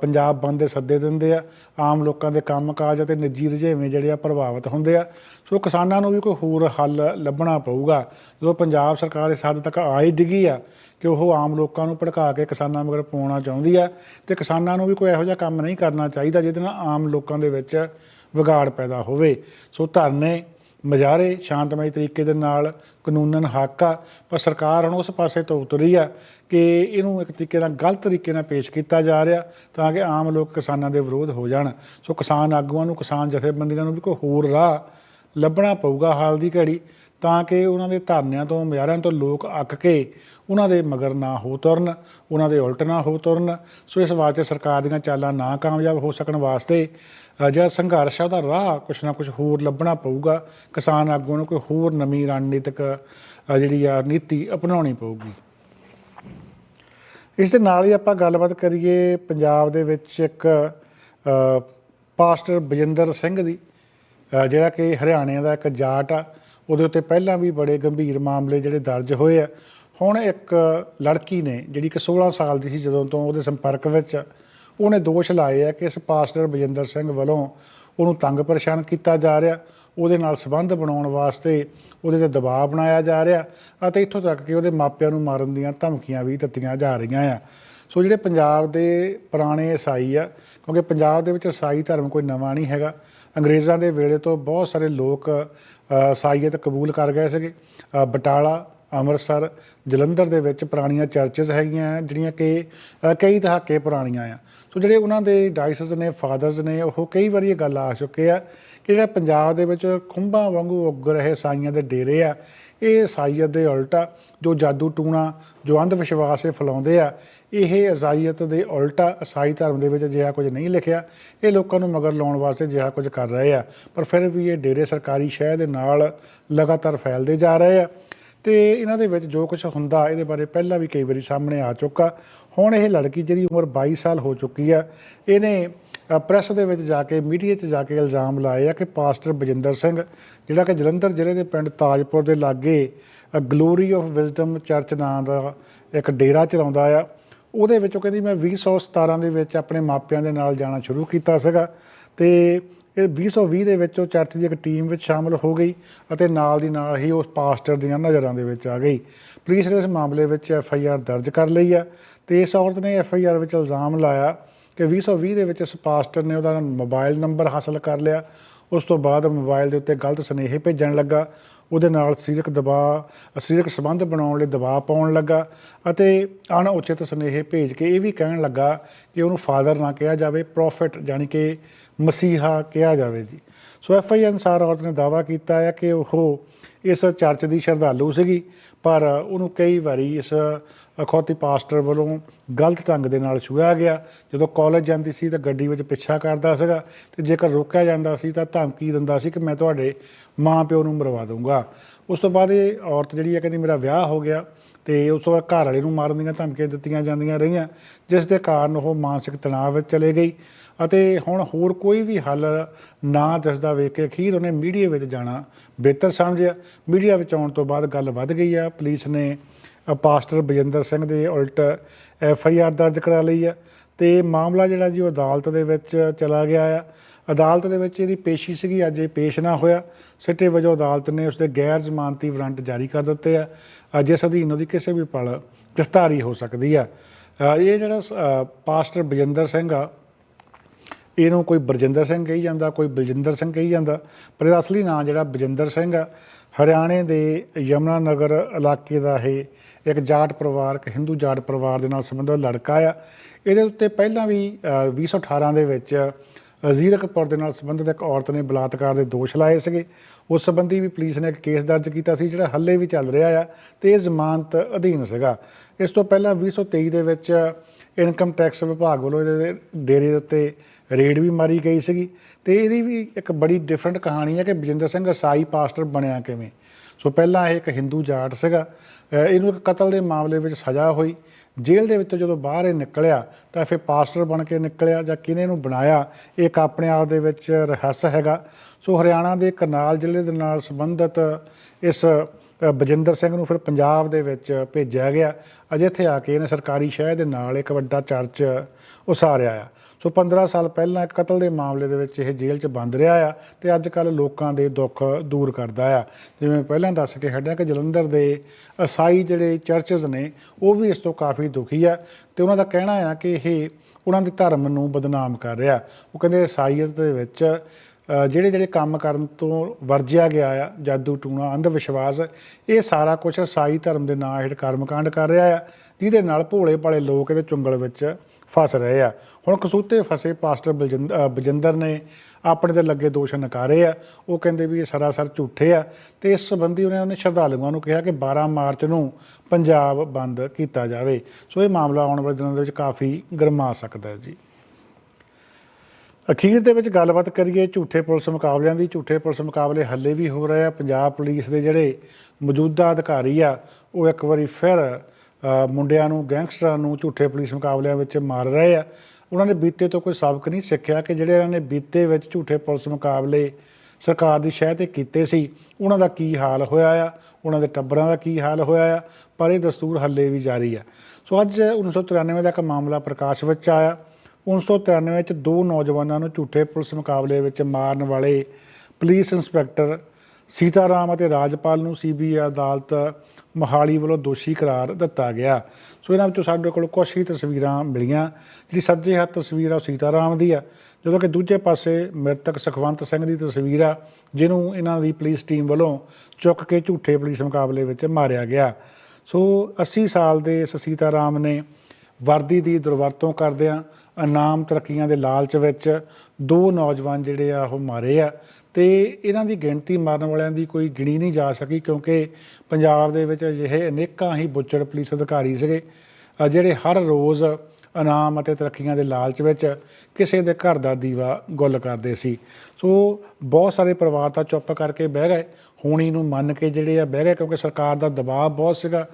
ਪੰਜਾਬ ਬੰਦ ਦੇ ਸੱਦੇ ਦਿੰਦੇ ਆ, ਆਮ ਲੋਕਾਂ ਦੇ ਕੰਮਕਾਜ ਅਤੇ ਨਿੱਜੀ ਰੁਝੇਵੇਂ ਜਿਹੜੇ ਆ ਪ੍ਰਭਾਵਿਤ ਹੁੰਦੇ ਆ। ਸੋ ਕਿਸਾਨਾਂ ਨੂੰ ਵੀ ਕੋਈ ਹੋਰ ਹੱਲ ਲੱਭਣਾ ਪਊਗਾ। ਜਦੋਂ ਪੰਜਾਬ ਸਰਕਾਰ ਇਸ ਹੱਦ ਤੱਕ ਆਈ ਡਿੱਗੀ ਆ ਕਿ ਉਹ ਆਮ ਲੋਕਾਂ ਨੂੰ ਭੜਕਾ ਕੇ ਕਿਸਾਨਾਂ ਮਗਰ ਪਾਉਣਾ ਚਾਹੁੰਦੀ ਆ ਤੇ ਕਿਸਾਨਾਂ ਨੂੰ ਵੀ ਕੋਈ ਇਹੋ ਜਿਹਾ ਕੰਮ ਨਹੀਂ ਕਰਨਾ ਚਾਹੀਦਾ ਜਿਹਦੇ ਨਾਲ ਆਮ ਲੋਕਾਂ ਦੇ ਵਿੱਚ ਵਿਗਾੜ ਪੈਦਾ ਹੋਵੇ। ਸੋ ਧਰਨੇ ਮਜਾਰੇ, ਸ਼ਾਂਤਮਈ ਤਰੀਕੇ ਦੇ ਨਾਲ ਕਾਨੂੰਨਨ ਹੱਕ ਆ, ਪਰ ਸਰਕਾਰ ਹੁਣ ਉਸ ਪਾਸੇ ਤੋਂ ਉਤਰੀ ਆ ਕਿ ਇਹਨੂੰ ਇੱਕ ਤਰੀਕੇ ਨਾਲ ਗਲਤ ਤਰੀਕੇ ਨਾਲ ਪੇਸ਼ ਕੀਤਾ ਜਾ ਰਿਹਾ ਤਾਂ ਕਿ ਆਮ ਲੋਕ ਕਿਸਾਨਾਂ ਦੇ ਵਿਰੋਧ ਹੋ ਜਾਣ। ਸੋ ਕਿਸਾਨ ਆਗੂਆਂ ਨੂੰ, ਕਿਸਾਨ ਜਥੇਬੰਦੀਆਂ ਨੂੰ ਵੀ ਕੋਈ ਹੋਰ ਰਾਹ ਲੱਭਣਾ ਪਊਗਾ ਹਾਲ ਦੀ ਘੜੀ। ਤਾਂ ਕਿ ਉਹਨਾਂ ਦੇ ਧਰਨਿਆਂ ਤੋਂ ਮੁਜ਼ਾਹਰਿਆਂ ਤੋਂ ਲੋਕ ਅੱਕ ਕੇ ਉਹਨਾਂ ਦੇ ਮਗਰ ਨਾ ਹੋ ਤੁਰਨ, ਉਹਨਾਂ ਦੇ ਉਲਟ ਨਾ ਹੋ ਤੁਰਨ। ਸੋ ਇਸ ਵਾਸਤੇ ਸਰਕਾਰ ਦੀਆਂ ਚਾਲਾਂ ਨਾ ਕਾਮਯਾਬ ਹੋ ਸਕਣ ਵਾਸਤੇ ਜਿਹੜਾ ਸੰਘਰਸ਼ ਆ ਉਹਦਾ ਰਾਹ ਕੁਛ ਨਾ ਕੁਛ ਹੋਰ ਲੱਭਣਾ ਪਊਗਾ। ਕਿਸਾਨ ਆਗੂਆਂ ਨੂੰ ਕੋਈ ਹੋਰ ਨਵੀਂ ਰਣਨੀਤਿਕ ਜਿਹੜੀ ਆ ਨੀਤੀ ਅਪਣਾਉਣੀ ਪਊਗੀ। ਇਸ ਦੇ ਨਾਲ ਹੀ ਆਪਾਂ ਗੱਲਬਾਤ ਕਰੀਏ ਪੰਜਾਬ ਦੇ ਵਿੱਚ ਇੱਕ ਪਾਸਟਰ ਬਜਿੰਦਰ ਸਿੰਘ ਦੀ ਜਿਹੜਾ ਕਿ ਹਰਿਆਣੇ ਦਾ ਇੱਕ ਜਾਟ ਆ। ਉਹਦੇ ਉੱਤੇ ਪਹਿਲਾਂ ਵੀ ਬੜੇ ਗੰਭੀਰ ਮਾਮਲੇ ਜਿਹੜੇ ਦਰਜ ਹੋਏ ਆ। ਹੁਣ ਇੱਕ ਲੜਕੀ ਨੇ ਜਿਹੜੀ ਕਿ 16 ਸਾਲ ਦੀ ਸੀ ਜਦੋਂ ਤੋਂ ਉਹਦੇ ਸੰਪਰਕ ਵਿੱਚ ਉਹਨੇ ਦੋਸ਼ ਲਾਏ ਆ ਕਿ ਇਸ ਪਾਸਟਰ ਬਜਿੰਦਰ ਸਿੰਘ ਵੱਲੋਂ ਉਹਨੂੰ ਤੰਗ ਪਰੇਸ਼ਾਨ ਕੀਤਾ ਜਾ ਰਿਹਾ, ਉਹਦੇ ਨਾਲ ਸੰਬੰਧ ਬਣਾਉਣ ਵਾਸਤੇ ਉਹਦੇ ਤੇ ਦਬਾਅ ਬਣਾਇਆ ਜਾ ਰਿਹਾ ਅਤੇ ਇੱਥੋਂ ਤੱਕ ਕਿ ਉਹਦੇ ਮਾਪਿਆਂ ਨੂੰ ਮਾਰਨ ਦੀਆਂ ਧਮਕੀਆਂ ਵੀ ਦਿੱਤੀਆਂ ਜਾ ਰਹੀਆਂ ਆ। ਸੋ ਜਿਹੜੇ ਪੰਜਾਬ ਦੇ ਪੁਰਾਣੇ ਈਸਾਈ ਆ, ਕਿਉਂਕਿ ਪੰਜਾਬ ਦੇ ਵਿੱਚ ਈਸਾਈ ਧਰਮ ਕੋਈ ਨਵਾਂ ਨਹੀਂ ਹੈਗਾ, ਅੰਗਰੇਜ਼ਾਂ ਦੇ ਵੇਲੇ ਤੋਂ ਬਹੁਤ ਸਾਰੇ ਲੋਕ ਅ, ਕਬੂਲ ਕਰ ਗਏ ਸੀਗੇ। ਬਟਾਲਾ ਅੰਮ੍ਰਿਤਸਰ ਜਲੰਧਰ ਦੇ ਵਿੱਚ ਪੁਰਾਣੀਆਂ ਚਰਚਸ ਹੈਗੀਆਂ ਜਿਹੜੀਆਂ ਕਿ ਕਈ ਦਹਾਕੇ ਪੁਰਾਣੀਆਂ ਆ। ਸੋ ਜਿਹੜੇ ਉਹਨਾਂ ਦੇ ਡਾਇਸਸ ਨੇ ਫਾਦਰਸ ਨੇ ਉਹ ਕਈ ਵਾਰੀ ਇਹ ਗੱਲ ਆ ਚੁੱਕੇ ਆ ਕਿ ਜਿਹੜਾ ਪੰਜਾਬ ਦੇ ਵਿੱਚ ਖੁੰਭਾਂ ਵਾਂਗੂ ਉੱਗ ਰਹੇ ਸਾਈਆਂ ਦੇ ਡੇਰੇ ਆ, ਇਹ ਸਾਈਅਤ ਦੇ ਉਲਟਾ ਜੋ ਜਾਦੂ ਟੂਣਾ, ਜੋ ਅੰਧ ਵਿਸ਼ਵਾਸ ਇਹ ਫੈਲਾਉਂਦੇ ਆ, ਇਹ ਇਸਾਈਅਤ ਦੇ ਉਲਟਾ ਈਸਾਈ ਧਰਮ ਦੇ ਵਿੱਚ ਅਜਿਹਾ ਕੁਝ ਨਹੀਂ ਲਿਖਿਆ। ਇਹ ਲੋਕਾਂ ਨੂੰ ਮਗਰ ਲਾਉਣ ਵਾਸਤੇ ਅਜਿਹਾ ਕੁਝ ਕਰ ਰਹੇ ਆ, ਪਰ ਫਿਰ ਵੀ ਇਹ ਡੇਰੇ ਸਰਕਾਰੀ ਸ਼ਹਿ ਦੇ ਨਾਲ ਲਗਾਤਾਰ ਫੈਲਦੇ ਜਾ ਰਹੇ ਆ। ਤੇ ਇਹਨਾਂ ਦੇ ਵਿੱਚ ਜੋ ਕੁਝ ਹੁੰਦਾ, ਇਹਦੇ ਬਾਰੇ ਪਹਿਲਾਂ ਵੀ ਕਈ ਵਾਰੀ ਸਾਹਮਣੇ ਆ ਚੁੱਕਾ। ਹੁਣ ਇਹ ਲੜਕੀ ਜਿਹਦੀ ਉਮਰ 22 ਸਾਲ ਹੋ ਚੁੱਕੀ ਆ, ਇਹਨੇ ਪ੍ਰੈਸ ਦੇ ਵਿੱਚ ਜਾ ਕੇ, ਮੀਡੀਆ 'ਚ ਜਾ ਕੇ ਇਲਜ਼ਾਮ ਲਾਏ ਆ ਕਿ ਪਾਸਟਰ ਬਜਿੰਦਰ ਸਿੰਘ, ਜਿਹੜਾ ਕਿ ਜਲੰਧਰ ਜ਼ਿਲ੍ਹੇ ਦੇ ਪਿੰਡ ਤਾਜਪੁਰ ਦੇ ਲਾਗੇ ਗਲੋਰੀ ਆਫ ਵਿਜ਼ਡਮ ਚਰਚ ਨਾਂ ਦਾ ਇੱਕ ਡੇਰਾ ਚਲਾਉਂਦਾ ਆ। ਉਹਦੇ ਵਿੱਚ ਉਹ ਕਹਿੰਦੀ, ਮੈਂ 2017 ਦੇ ਵਿੱਚ ਆਪਣੇ ਮਾਪਿਆਂ ਦੇ ਨਾਲ ਜਾਣਾ ਸ਼ੁਰੂ ਕੀਤਾ ਸੀਗਾ ਤੇ ਇਹ 2020 ਦੇ ਵਿੱਚ ਉਹ ਚਰਚ ਦੀ ਇੱਕ ਟੀਮ ਵਿੱਚ ਸ਼ਾਮਲ ਹੋ ਗਈ ਅਤੇ ਨਾਲ ਦੀ ਨਾਲ ਹੀ ਉਸ ਪਾਸਟਰ ਦੀਆਂ ਨਜ਼ਰਾਂ ਦੇ ਵਿੱਚ ਆ ਗਈ। ਪੁਲਿਸ ਨੇ ਇਸ ਮਾਮਲੇ ਵਿੱਚ ਐਫ ਆਈ ਆਰ ਦਰਜ ਕਰ ਲਈ ਆ ਤੇ ਇਸ ਔਰਤ ਨੇ ਐਫ ਆਈ ਆਰ ਵਿੱਚ ਇਲਜ਼ਾਮ ਲਾਇਆ ਕਿ 2020 ਦੇ ਵਿੱਚ ਇਸ ਪਾਸਟਰ ਨੇ ਉਹਦਾ ਮੋਬਾਈਲ ਨੰਬਰ ਹਾਸਲ ਕਰ ਲਿਆ। ਉਸ ਤੋਂ ਬਾਅਦ ਮੋਬਾਈਲ ਦੇ ਉੱਤੇ ਗਲਤ ਸੁਨੇਹੇ ਭੇਜਣ ਲੱਗਾ। ਉਹਦੇ ਨਾਲ ਸਰੀਰਕ ਦਬਾਅ ਸਰੀਰਕ ਸੰਬੰਧ ਬਣਾਉਣ ਲਈ ਦਬਾਅ ਪਾਉਣ ਲੱਗਾ ਅਤੇ ਅਣਉਚਿਤ ਸੁਨੇਹੇ ਭੇਜ ਕੇ ਇਹ ਵੀ ਕਹਿਣ ਲੱਗਾ ਕਿ ਉਹਨੂੰ ਫਾਦਰ ਨਾ ਕਿਹਾ ਜਾਵੇ, ਪ੍ਰੋਫਿਟ ਯਾਨੀ ਕਿ ਮਸੀਹਾ ਕਿਹਾ ਜਾਵੇ ਜੀ। ਸੋ ਐਫ ਆਈ ਅਨਸਾਰ ਔਰਤ ਨੇ ਦਾਵਾ ਕੀਤਾ ਹੈ ਕਿ ਉਹ ਇਸ ਚਰਚ ਦੀ ਸ਼ਰਧਾਲੂ ਸੀਗੀ। ਪਰ ਉਹਨੂੰ ਕਈ ਵਾਰੀ ਇਸ ਅਖੌਤੀ ਪਾਸਟਰ ਵੱਲੋਂ ਗਲਤ ਢੰਗ ਦੇ ਨਾਲ ਛੂਹਿਆ ਗਿਆ। ਜਦੋਂ ਕਾਲਜ ਜਾਂਦੀ ਸੀ ਤਾਂ ਗੱਡੀ ਵਿੱਚ ਪਿੱਛਾ ਕਰਦਾ ਸੀਗਾ ਤੇ ਜੇਕਰ ਰੋਕਿਆ ਜਾਂਦਾ ਸੀ ਤਾਂ ਧਮਕੀ ਦਿੰਦਾ ਸੀ ਕਿ ਮੈਂ ਤੁਹਾਡੇ ਮਾਂ ਪਿਓ ਨੂੰ ਮਰਵਾ ਦੂੰਗਾ ਉਸ ਤੋਂ ਬਾਅਦ ਇਹ ਔਰਤ ਜਿਹੜੀ ਹੈ ਕਹਿੰਦੀ, ਮੇਰਾ ਵਿਆਹ ਹੋ ਗਿਆ। ਤੇ ਉਸ ਤੋਂ ਬਾਅਦ ਘਰ ਵਾਲੇ ਨੂੰ ਮਾਰਨ ਦੀਆਂ ਧਮਕੀਆਂ ਦਿੱਤੀਆਂ ਜਾਂਦੀਆਂ ਰਹੀਆਂ, ਜਿਸ ਦੇ ਕਾਰਨ ਉਹ ਮਾਨਸਿਕ ਤਣਾਅ ਵਿੱਚ ਚਲੇ ਗਈ। ਅਤੇ ਹੁਣ ਹੋਰ ਕੋਈ ਵੀ ਹੱਲ ਨਾ ਦਿਸਦਾ ਵੇਖ ਕੇ ਅਖੀਰ ਉਹਨੇ ਮੀਡੀਆ ਵਿੱਚ ਜਾਣਾ। ਬਿਹਤਰ ਸਮਝਿਆ। ਮੀਡੀਆ ਵਿੱਚ ਆਉਣ ਤੋਂ ਬਾਅਦ ਗੱਲ ਵੱਧ ਗਈ ਆ। ਪੁਲਿਸ ਨੇ ਪਾਸਟਰ ਬਜਿੰਦਰ ਸਿੰਘ ਦੇ ਉਲਟ ਐਫ ਆਈ ਆਰ ਦਰਜ ਕਰਾ ਲਈ ਆ ਤੇ ਮਾਮਲਾ ਜਿਹੜਾ ਜੀ ਉਹ ਅਦਾਲਤ ਦੇ ਵਿੱਚ ਚਲਾ ਗਿਆ ਆ। ਅਦਾਲਤ ਦੇ ਵਿੱਚ ਇਹਦੀ ਪੇਸ਼ੀ ਸੀਗੀ। ਅੱਜ ਇਹ ਪੇਸ਼ ਨਾ ਹੋਇਆ। ਸਿੱਟੇ ਵਜੋਂ ਅਦਾਲਤ ਨੇ ਉਸਦੇ ਗੈਰ ਜ਼ਮਾਨਤੀ ਵਾਰੰਟ ਜਾਰੀ ਕਰ ਦਿੱਤੇ ਆ। ਜਿਸ ਅਧੀਨ ਉਹਦੀ ਕਿਸੇ ਵੀ ਪਲ ਗ੍ਰਿਫਤਾਰੀ ਹੋ ਸਕਦੀ ਆ। ਇਹ ਜਿਹੜਾ ਅ, ਪਾਸਟਰ ਬਜਿੰਦਰ ਸਿੰਘ ਆ ਇਹਨੂੰ ਕੋਈ ਬਰਜਿੰਦਰ ਸਿੰਘ ਕਹੀ ਜਾਂਦਾ ਕੋਈ ਬਲਜਿੰਦਰ ਸਿੰਘ ਕਹੀ ਜਾਂਦਾ ਪਰ ਇਹਦਾ ਅਸਲੀ ਨਾਂ ਜਿਹੜਾ ਬਜਿੰਦਰ ਸਿੰਘ ਆ ਹਰਿਆਣੇ ਦੇ ਯਮਨਾ ਨਗਰ ਇਲਾਕੇ ਦਾ ਇਹ ਇੱਕ ਜਾਟ ਪਰਿਵਾਰ ਇੱਕ ਹਿੰਦੂ ਜਾਟ ਪਰਿਵਾਰ ਦੇ ਨਾਲ ਸੰਬੰਧਿਤ ਲੜਕਾ ਆ। ਇਹਦੇ ਉੱਤੇ ਪਹਿਲਾਂ ਵੀ ਅ, 2018 ਦੇ ਵਿੱਚ ਅ, ਜ਼ੀਰਕਪੁਰ ਦੇ ਨਾਲ ਸੰਬੰਧਿਤ ਇੱਕ ਔਰਤ ਨੇ ਬਲਾਤਕਾਰ ਦੇ ਦੋਸ਼ ਲਾਏ ਸੀਗੇ। ਉਸ ਸੰਬੰਧੀ ਵੀ ਪੁਲਿਸ ਨੇ ਇੱਕ ਕੇਸ ਦਰਜ ਕੀਤਾ ਸੀ ਜਿਹੜਾ ਹੱਲੇ ਵੀ ਚੱਲ ਰਿਹਾ ਆ ਤੇ ਇਹ ਜ਼ਮਾਨਤ ਅਧੀਨ ਸੀਗਾ। ਇਸ ਤੋਂ ਪਹਿਲਾਂ 2023 ਦੇ ਵਿੱਚ ਇਨਕਮ ਟੈਕਸ ਵਿਭਾਗ ਵੱਲੋਂ ਇਹਦੇ ਡੇਰੇ ਦੇ ਉੱਤੇ ਰੇਡ ਵੀ ਮਾਰੀ ਗਈ ਸੀਗੀ ਤੇ ਇਹਦੀ ਵੀ ਇੱਕ ਬੜੀ ਡਿਫਰੈਂਟ ਕਹਾਣੀ ਹੈ ਕਿ ਬਜਿੰਦਰ ਸਿੰਘ ਸਾਈ ਪਾਸਟਰ ਬਣਿਆ ਕਿਵੇਂ। ਸੋ ਪਹਿਲਾਂ ਇਹ ਇੱਕ ਹਿੰਦੂ ਜਾਟ ਸੀਗਾ। ਇਹਨੂੰ ਇੱਕ ਕਤਲ ਦੇ ਮਾਮਲੇ ਵਿੱਚ ਸਜ਼ਾ ਹੋਈ। ਜੇਲ੍ਹ ਦੇ ਵਿੱਚੋਂ ਜਦੋਂ ਬਾਹਰ ਇਹ ਨਿਕਲਿਆ ਤਾਂ ਫਿਰ ਪਾਸਟਰ ਬਣ ਕੇ ਨਿਕਲਿਆ ਜਾਂ ਕਿਹਨੇ ਇਹਨੂੰ ਬਣਾਇਆ, ਇਹ ਇੱਕ ਆਪਣੇ ਆਪ ਦੇ ਵਿੱਚ ਰਹੱਸ ਹੈਗਾ। ਸੋ ਹਰਿਆਣਾ ਦੇ ਕਰਨਾਲ ਜ਼ਿਲ੍ਹੇ ਦੇ ਨਾਲ ਸੰਬੰਧਿਤ ਇਸ ਬਜਿੰਦਰ ਸਿੰਘ ਨੂੰ ਫਿਰ ਪੰਜਾਬ ਦੇ ਵਿੱਚ ਭੇਜਿਆ ਗਿਆ। ਅਜੇ ਇੱਥੇ ਆ ਕੇ ਇਹਨੇ ਸਰਕਾਰੀ ਸ਼ਹਿਰ ਦੇ ਨਾਲ ਇੱਕ ਵੱਡਾ ਚਰਚ ਉਸਾਰਿਆ ਆ। ਸੋ 15 ਸਾਲ ਪਹਿਲਾਂ ਇੱਕ ਕਤਲ ਦੇ ਮਾਮਲੇ ਦੇ ਵਿੱਚ ਇਹ ਜੇਲ੍ਹ 'ਚ ਬੰਦ ਰਿਹਾ ਆ ਤੇ ਅੱਜ ਕੱਲ ਲੋਕਾਂ ਦੇ ਦੁੱਖ ਦੂਰ ਕਰਦਾ ਆ। ਜਿਵੇਂ ਪਹਿਲਾਂ ਦੱਸ ਕੇ ਹਟਿਆ ਕਿ ਜਲੰਧਰ ਦੇ ਈਸਾਈ ਜਿਹੜੇ ਚਰਚਸ ਨੇ, ਉਹ ਵੀ ਇਸ ਤੋਂ ਕਾਫੀ ਦੁਖੀ ਆ ਤੇ ਉਹਨਾਂ ਦਾ ਕਹਿਣਾ ਆ ਕਿ ਇਹ ਉਹਨਾਂ ਦੇ ਧਰਮ ਨੂੰ ਬਦਨਾਮ ਕਰ ਰਿਹਾ। ਉਹ ਕਹਿੰਦੇ ਈਸਾਈਅਤ ਦੇ ਵਿੱਚ ਜਿਹੜੇ ਜਿਹੜੇ ਕੰਮ ਕਰਨ ਤੋਂ ਵਰਜਿਆ ਗਿਆ ਆ ਜਾਦੂ ਟੂਣਾ ਅੰਧ ਵਿਸ਼ਵਾਸ ਇਹ ਸਾਰਾ ਕੁਝ ਈਸਾਈ ਧਰਮ ਦੇ ਨਾਂ ਹੇਠ ਕਰਮਕਾਂਡ ਕਰ ਰਿਹਾ ਆ ਜਿਹਦੇ ਨਾਲ ਭੋਲੇ ਭਾਲੇ ਲੋਕ ਇਹਦੇ ਚੁੰਗਲ ਵਿੱਚ ਫਸ ਰਹੇ ਆ। ਹੁਣ ਕਸੂਤੇ ਫਸੇ ਪਾਸਟਰ ਬਲਜਿੰਦ- ਅ, ਬਜਿੰਦਰ ਨੇ ਆਪਣੇ ਤੇ ਲੱਗੇ ਦੋਸ਼ ਨਕਾਰੇ ਆ। ਉਹ ਕਹਿੰਦੇ ਵੀ ਇਹ ਸਰਾਸਰ ਝੂਠੇ ਆ ਤੇ ਇਸ ਸੰਬੰਧੀ ਉਹਨੇ ਉਹਨੇ ਸ਼ਰਧਾਲੂਆਂ ਨੂੰ ਕਿਹਾ ਕਿ 12 ਮਾਰਚ ਨੂੰ ਪੰਜਾਬ ਬੰਦ ਕੀਤਾ ਜਾਵੇ। ਸੋ ਇਹ ਮਾਮਲਾ ਆਉਣ ਵਾਲੇ ਦਿਨਾਂ ਦੇ ਵਿੱਚ ਕਾਫੀ ਗਰਮਾ ਸਕਦਾ ਹੈ ਜੀ। ਅਖੀਰ ਦੇ ਵਿੱਚ ਗੱਲਬਾਤ ਕਰੀਏ ਝੂਠੇ ਪੁਲਿਸ ਮੁਕਾਬਲਿਆਂ ਦੀ। ਝੂਠੇ ਪੁਲਿਸ ਮੁਕਾਬਲੇ ਹੱਲੇ ਵੀ ਹੋ ਰਹੇ ਆ। ਪੰਜਾਬ ਪੁਲਿਸ ਦੇ ਜਿਹੜੇ ਮੌਜੂਦਾ ਅਧਿਕਾਰੀ ਆ, ਉਹ ਇੱਕ ਵਾਰੀ ਫਿਰ ਮੁੰਡਿਆਂ ਨੂੰ, ਗੈਂਗਸਟਰਾਂ ਨੂੰ ਝੂਠੇ ਪੁਲਿਸ ਮੁਕਾਬਲਿਆਂ ਵਿੱਚ ਮਾਰ ਰਹੇ ਆ। ਉਹਨਾਂ ਨੇ ਬੀਤੇ ਤੋਂ ਕੋਈ ਸਬਕ ਨਹੀਂ ਸਿੱਖਿਆ ਕਿ ਜਿਹੜੇ ਇਹਨਾਂ ਨੇ ਬੀਤੇ ਵਿੱਚ ਝੂਠੇ ਪੁਲਿਸ ਮੁਕਾਬਲੇ ਸਰਕਾਰ ਦੀ ਸ਼ਹਿ ਤੇ ਕੀਤੇ ਸੀ, ਉਹਨਾਂ ਦਾ ਕੀ ਹਾਲ ਹੋਇਆ ਆ, ਉਹਨਾਂ ਦੇ ਟੱਬਰਾਂ ਦਾ ਕੀ ਹਾਲ ਹੋਇਆ ਆ, ਪਰ ਇਹ ਦਸਤੂਰ ਹੱਲੇ ਵੀ ਜਾਰੀ ਆ। ਸੋ ਅੱਜ 1993 ਦਾ ਇੱਕ ਮਾਮਲਾ ਪ੍ਰਕਾਸ਼ ਵਿੱਚ ਆਇਆ। 1993 ਵਿੱਚ ਦੋ ਨੌਜਵਾਨਾਂ ਨੂੰ ਝੂਠੇ ਪੁਲਿਸ ਮੁਕਾਬਲੇ ਵਿੱਚ ਮਾਰਨ ਵਾਲੇ ਪੁਲਿਸ ਇੰਸਪੈਕਟਰ ਸੀਤਾਰਾਮ ਅਤੇ ਰਾਜਪਾਲ ਨੂੰ ਸੀਬੀਆਈ ਅਦਾਲਤ ਮੋਹਾਲੀ ਵੱਲੋਂ ਦੋਸ਼ੀ ਕਰਾਰ ਦਿੱਤਾ ਗਿਆ। ਸੋ ਇਹਨਾਂ ਵਿੱਚੋਂ ਸਾਡੇ ਕੋਲ ਕੁਝ ਹੀ ਤਸਵੀਰਾਂ ਮਿਲੀਆਂ, ਜਿਹੜੀ ਸੱਜੇ ਹੱਥ ਤਸਵੀਰ ਆ ਉਹ ਸੀਤਾਰਾਮ ਦੀ ਆ, ਜਦੋਂ ਕਿ ਦੂਜੇ ਪਾਸੇ ਮ੍ਰਿਤਕ ਸੁਖਵੰਤ ਸਿੰਘ ਦੀ ਤਸਵੀਰ ਆ, ਜਿਹਨੂੰ ਇਹਨਾਂ ਦੀ ਪੁਲਿਸ ਟੀਮ ਵੱਲੋਂ ਚੁੱਕ ਕੇ ਝੂਠੇ ਪੁਲਿਸ ਮੁਕਾਬਲੇ ਵਿੱਚ ਮਾਰਿਆ ਗਿਆ। ਸੋ 80 ਸਾਲ ਦੇ ਇਸ ਸੀਤਾਰਾਮ ਨੇ ਵਰਦੀ ਦੀ ਦੁਰਵਰਤੋਂ ਕਰਦਿਆਂ ਇਨਾਮ ਤਰੱਕੀਆਂ ਦੇ ਲਾਲਚ ਵਿੱਚ ਦੋ ਨੌਜਵਾਨ ਜਿਹੜੇ ਆ, ਉਹ ਮਾਰੇ ਆ। ਤੇ ਇਹਨਾਂ ਦੀ ਗਿਣਤੀ ਮਾਰਨ ਵਾਲਿਆਂ ਦੀ ਕੋਈ ਗਿਣੀ ਨਹੀਂ ਜਾ ਸਕੀ ਕਿਉਂਕਿ ਪੰਜਾਬ ਦੇ ਵਿੱਚ ਅਜਿਹੇ ਅਨੇਕਾਂ ਹੀ ਬੁੱਚੜ ਪੁਲਿਸ ਅਧਿਕਾਰੀ ਸੀਗੇ ਜਿਹੜੇ ਹਰ ਰੋਜ਼ ਇਨਾਮ ਅਤੇ ਤਰੱਕੀਆਂ ਦੇ ਲਾਲਚ ਵਿੱਚ ਕਿਸੇ ਦੇ ਘਰ ਦਾ ਦੀਵਾ ਗੁੱਲ ਕਰਦੇ ਸੀ। ਸੋ ਬਹੁਤ ਸਾਰੇ ਪਰਿਵਾਰ ਤਾਂ ਚੁੱਪ ਕਰਕੇ ਬਹਿ ਗਏ। ਹੋਣੀ ਨੂੰ ਮੰਨ ਕੇ ਜਿਹੜੇ ਆ ਬਹਿ ਗਏ ਕਿਉਂਕਿ ਸਰਕਾਰ ਦਾ ਦਬਾਅ ਬਹੁਤ ਸੀਗਾ।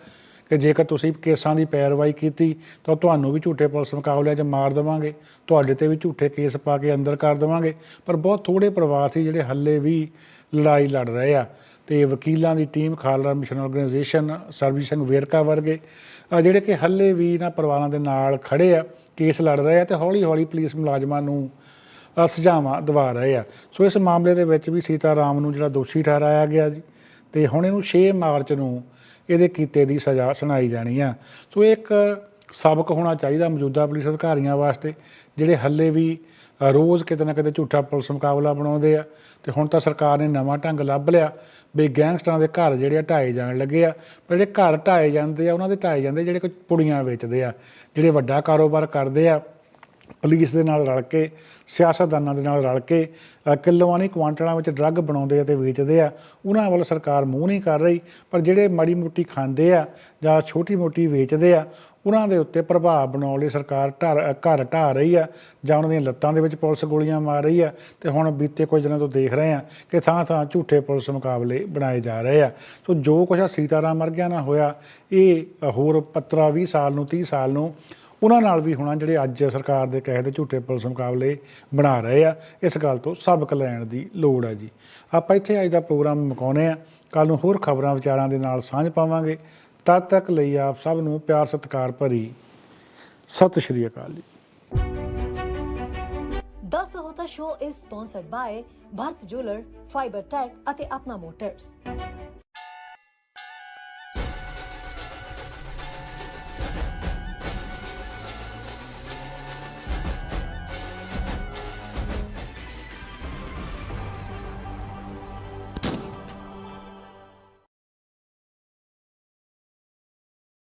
ਕਿ ਜੇਕਰ ਤੁਸੀਂ ਕੇਸਾਂ ਦੀ ਪੈਰਵਾਈ ਕੀਤੀ ਤਾਂ ਤੁਹਾਨੂੰ ਵੀ ਝੂਠੇ ਪੁਲਿਸ ਮੁਕਾਬਲਿਆਂ 'ਚ ਮਾਰ ਦੇਵਾਂਗੇ। ਤੁਹਾਡੇ ਤੇ ਵੀ ਝੂਠੇ ਕੇਸ ਪਾ ਕੇ ਅੰਦਰ ਕਰ ਦੇਵਾਂਗੇ। ਪਰ ਬਹੁਤ ਥੋੜੇ ਪਰਿਵਾਰ ਸੀ ਜਿਹੜੇ ਹੱਲੇ ਵੀ ਲੜਾਈ ਲੜ ਰਹੇ ਆ। ਤੇ ਵਕੀਲਾਂ ਦੀ team Khalra mission organisation Sarabjit Singh Verka ਵਰਗੇ ਜਿਹੜੇ ਕਿ ਹੱਲੇ ਵੀ ਇਹਨਾਂ ਪਰਿਵਾਰਾਂ ਦੇ ਨਾਲ ਖੜੇ ਆ ਕੇਸ ਲੜ ਰਹੇ ਆ ਤੇ ਹੌਲੀ ਹੌਲੀ ਪੁਲਿਸ ਮੁਲਾਜ਼ਮਾਂ ਨੂੰ ਅ, ਸੁਝਾਵਾਂ ਦਵਾ ਰਹੇ ਆ। ਸੋ ਇਸ ਮਾਮਲੇ ਦੇ ਵਿੱਚ ਵੀ ਸੀਤਾ ਰਾਮ ਨੂੰ ਜਿਹੜਾ ਦੋਸ਼ੀ ਠਹਿਰਾਇਆ ਗਿਆ ਜੀ। ਤੇ ਹੁਣ ਇਹਨੂੰ 6 ਮਾਰਚ ਨੂੰ ਇਹਦੇ ਕੀਤੇ ਦੀ ਸਜ਼ਾ ਸੁਣਾਈ ਜਾਣੀ ਆ। ਸੋ ਇਹ ਇੱਕ ਸਬਕ ਹੋਣਾ ਚਾਹੀਦਾ ਮੌਜੂਦਾ ਪੁਲਿਸ ਅਧਿਕਾਰੀਆਂ ਵਾਸਤੇ, ਜਿਹੜੇ ਹੱਲੇ ਵੀ ਰੋਜ਼ ਕਿਤੇ ਨਾ ਕਿਤੇ ਝੂਠਾ ਪੁਲਿਸ ਮੁਕਾਬਲਾ ਬਣਾਉਂਦੇ ਆ। ਤੇ ਹੁਣ ਤਾਂ ਸਰਕਾਰ ਨੇ ਨਵਾਂ ਢੰਗ ਲੱਭ ਲਿਆ ਵੀ ਗੈਂਗਸਟਰਾਂ ਦੇ ਘਰ ਜਿਹੜੇ ਆ ਢਾਏ ਜਾਣ ਲੱਗੇ ਆ। ਪਰ ਜਿਹੜੇ ਘਰ ਢਾਏ ਜਾਂਦੇ ਆ, ਉਹਨਾਂ ਦੇ ਢਾਏ ਜਾਂਦੇ ਜਿਹੜੇ ਕੋਈ ਪੁੜੀਆਂ ਵੇਚਦੇ ਆ, ਜਿਹੜੇ ਵੱਡਾ ਕਾਰੋਬਾਰ ਕਰਦੇ ਆ। ਪੁਲਿਸ ਦੇ ਨਾਲ ਰਲ ਕੇ ਸਿਆਸਤਦਾਨਾਂ ਦੇ ਨਾਲ ਰਲ ਕੇ ਅ, ਕੁਆਂਟਲਾਂ ਵਿੱਚ ਡਰੱਗ ਬਣਾਉਂਦੇ ਆ ਤੇ ਵੇਚਦੇ ਆ ਉਹਨਾਂ ਵੱਲ ਸਰਕਾਰ ਮੂੰਹ ਨਹੀਂ ਕਰ ਰਹੀ ਪਰ ਜਿਹੜੇ ਮਾੜੀ ਮੋਟੀ ਖਾਂਦੇ ਆ ਜਾਂ ਛੋਟੀ ਮੋਟੀ ਵੇਚਦੇ ਆ ਉਹਨਾਂ ਦੇ ਉੱਤੇ ਪ੍ਰਭਾਵ ਬਣਾਉਣ ਲਈ ਸਰਕਾਰ ਢਰ ਘਰ ਢਾ ਰਹੀ ਆ ਜਾਂ ਉਹਨਾਂ ਦੀਆਂ ਲੱਤਾਂ ਦੇ ਵਿੱਚ ਪੁਲਿਸ ਗੋਲੀਆਂ ਮਾਰ ਰਹੀ ਆ ਤੇ ਹੁਣ ਬੀਤੇ ਕੁਝ ਦਿਨਾਂ ਤੋਂ ਦੇਖ ਰਹੇ ਆ ਕਿ ਥਾਂ ਥਾਂ ਝੂਠੇ ਪੁਲਿਸ ਮੁਕਾਬਲੇ ਬਣਾਏ ਜਾ ਰਹੇ ਆ। ਸੋ ਜੋ ਕੁਛ ਆ ਸੀਤਾਰਾਮ ਵਰਗਿਆਂ ਨਾਲ ਹੋਇਆ ਇਹ ਹੋਰ 15 20 ਸਾਲ ਨੂੰ 30 ਸਾਲ ਨੂੰ ਉਹਨਾਂ ਨਾਲ ਵੀ ਹੋਣਾ ਜਿਹੜੇ ਅੱਜ ਸਰਕਾਰ ਦੇ ਕਹੇ ਦੇ ਝੂਠੇ ਪੁਲਿਸ ਮੁਕਾਬਲੇ ਬਣਾ ਰਹੇ ਆ ਇਸ ਗੱਲ ਤੋਂ ਸਬਕ ਲੈਣ ਦੀ ਲੋੜ ਆ ਜੀ। ਆਪਾਂ ਇੱਥੇ ਅੱਜ ਦਾ ਪ੍ਰੋਗਰਾਮ ਮੁਕਾਉਨੇ ਆ ਕੱਲ ਨੂੰ ਹੋਰ ਖਬਰਾਂ ਵਿਚਾਰਾਂ ਦੇ ਨਾਲ ਸਾਂਝ ਪਾਵਾਂਗੇ। ਤਦ ਤੱਕ ਲਈ ਆਪ ਸਭ ਨੂੰ ਪਿਆਰ ਸਤਿਕਾਰ ਭਰੀ। ਸਤਿ ਸ਼੍ਰੀ ਅਕਾਲ ਜੀ। The Sahota Show is sponsored by Bharat Jeweler, Fiber Tech ਅਤੇ ਆਪਣਾ ਮੋਟਰਸ